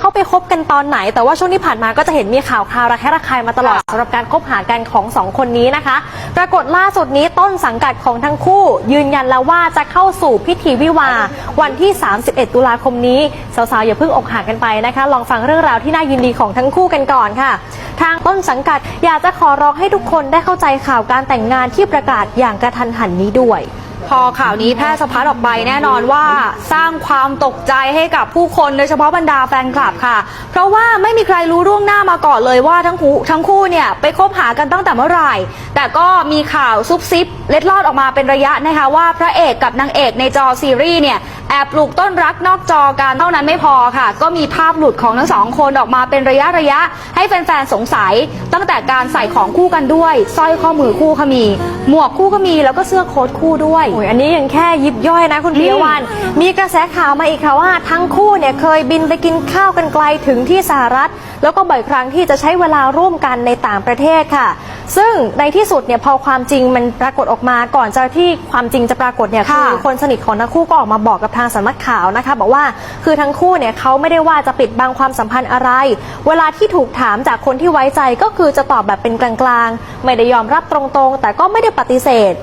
เข้าไปคบกันตอนไหน แต่ว่าช่วงที่ผ่านมาก็จะเห็นมีข่าวคราวระแคะระคายมาตลอดสำหรับการคบหากันของสองคนนี้นะคะ ปรากฏล่าสุดนี้ต้นสังกัดของทั้งคู่ ยืนยันแล้วว่าจะเข้าสู่พิธีวิวาห์วันที่ 31 ตุลาคมนี้ สาวๆ อย่าเพิ่งอกหักกันไปนะคะ ลองฟังเรื่องราวที่น่ายินดีของทั้งคู่กันก่อนค่ะ ทางต้นสังกัดอยากจะขอร้องให้ทุกคนได้เข้าใจข่าวการแต่งงานที่ประกาศอย่างกระทันหันนี้ด้วย พอข่าวนี้แพร่สะพัดออกไปแน่นอนว่าสร้างความตกใจให้กับผู้คนโดยเฉพาะบรรดาแฟนคลับค่ะ เพราะว่าไม่มีใครรู้ล่วงหน้ามาก่อนเลยว่าทั้งคู่ทั้งคู่เนี่ยไปคบหากันตั้งแต่เมื่อไหร่ แต่ก็มีข่าวซุบซิบเล็ดลอดออกมาเป็นระยะนะคะว่าพระเอกกับนางเอกในจอซีรีส์เนี่ยแอบปลูกต้นรักนอกจอกันเท่านั้นไม่พอค่ะ ก็มีภาพหลุดของทั้งสองคนออกมาเป็นระยะระยะ ให้แฟนๆสงสัย ตั้งแต่การใส่ของคู่กันด้วยสร้อยข้อมือคู่ก็มี หมวกคู่ก็มีแล้วก็เสื้อโค้ทคู่ด้วยอ้ยอันนี้ยังแค่ยิบย่อยนะคุณปิยวัน มีกระแสข่าวมาอีกค่ะว่าทั้งคู่เนี่ยเคยบินไปกินข้าวกันไกลถึงที่สหรัฐ แล้วก็บ่อยครั้งที่จะใช้เวลาร่วมกันในต่างประเทศค่ะ ซึ่งในที่สุดเนี่ยพอความจริงมันปรากฏออกมาก่อนจะที่ความจริงจะปรากฏเนี่ยค่ะคือคนสนิทของทั้งคู่ก็ออกมาบอกกับทางสำนักข่าวนะคะ บอกว่าคือทั้งคู่เนี่ยเขาไม่ได้ว่าจะปิดบังความสัมพันธ์อะไร เวลาที่ถูกถามจากคนที่ไว้ใจก็คือจะตอบแบบเป็นกลางๆ ไม่ได้ยอมรับตรงๆ แต่ก็ไม่ได้ปฏิเสธ